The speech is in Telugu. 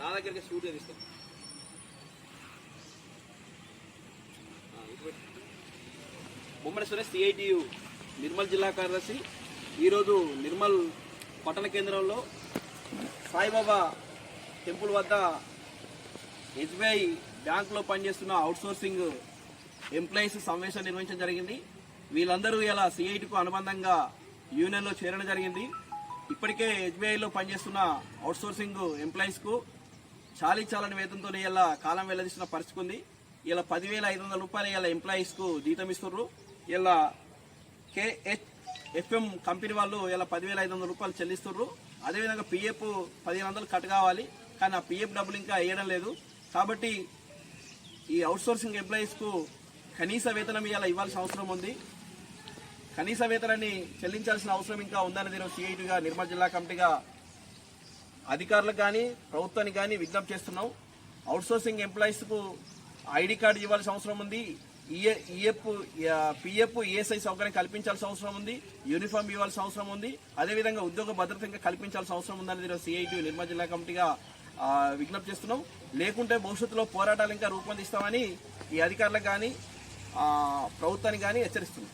నా దగ్గరికి షూట్ తీసుకోండి ముమ్మడి సురేష్ సిఐటియు నిర్మల్ జిల్లా కార్యదర్శి. ఈరోజు నిర్మల్ పట్టణ కేంద్రంలో సాయిబాబా టెంపుల్ వద్ద ఎస్బీఐ బ్యాంకులో పనిచేస్తున్న అవుట్సోర్సింగ్ ఎంప్లాయీస్ సమావేశం నిర్వహించడం జరిగింది. వీళ్ళందరూ ఇలా సిఐటికు అనుబంధంగా యూనియన్లో చేరడం జరిగింది. ఇప్పటికే ఎస్బీఐలో పనిచేస్తున్న అవుట్సోర్సింగ్ ఎంప్లాయీస్కు చాలీ చాలని వేతంతో ఇలా కాలం వెల్లదీసిన పరిస్థితి ఉంది. ఇలా పదివేల ఐదు వందల రూపాయలు ఇలా ఎంప్లాయీస్కు జీతం ఇస్తున్నారు ఇలా కేహెచ్ ఎఫ్ఎం కంపెనీ వాళ్ళు ఇలా పదివేల ఐదు వందల రూపాయలు చెల్లిస్తున్నారు అదేవిధంగా పిఎఫ్ పదిహేను వందలు కట్ కావాలి. కానీ ఆ పిఎఫ్ డబ్బులు ఇంకా వేయడం లేదు. కాబట్టి ఈ అవుట్సోర్సింగ్ ఎంప్లాయీస్కు కనీస వేతనం ఇలా ఇవ్వాల్సిన అవసరం ఉంది. కనీస వేతనాన్ని చెల్లించాల్సిన అవసరం ఇంకా ఉందని నేను సిఐటిగా నిర్మల్ జిల్లా కమిటీగా అధికారులకు కానీ ప్రభుత్వానికి కానీ విజ్ఞప్తి చేస్తున్నాం. అవుట్సోర్సింగ్ ఎంప్లాయీస్కు ఐడి కార్డు ఇవ్వాల్సిన అవసరం ఉంది. ఈఏ ఈఎఫ్ పిఎఫ్ ఈఎస్ఐ సౌకర్యం కల్పించాల్సిన అవసరం ఉంది. యూనిఫామ్ ఇవ్వాల్సిన అవసరం ఉంది. అదేవిధంగా ఉద్యోగ భద్రత ఇంకా కల్పించాల్సిన అవసరం ఉందని సిఐటి నిర్మల్ జిల్లా కమిటీగా విజ్ఞప్తి చేస్తున్నాం. లేకుంటే భవిష్యత్తులో పోరాటాలు ఇంకా రూపొందిస్తామని ఈ అధికారులకు కానీ ప్రభుత్వానికి కానీ హెచ్చరిస్తున్నాం.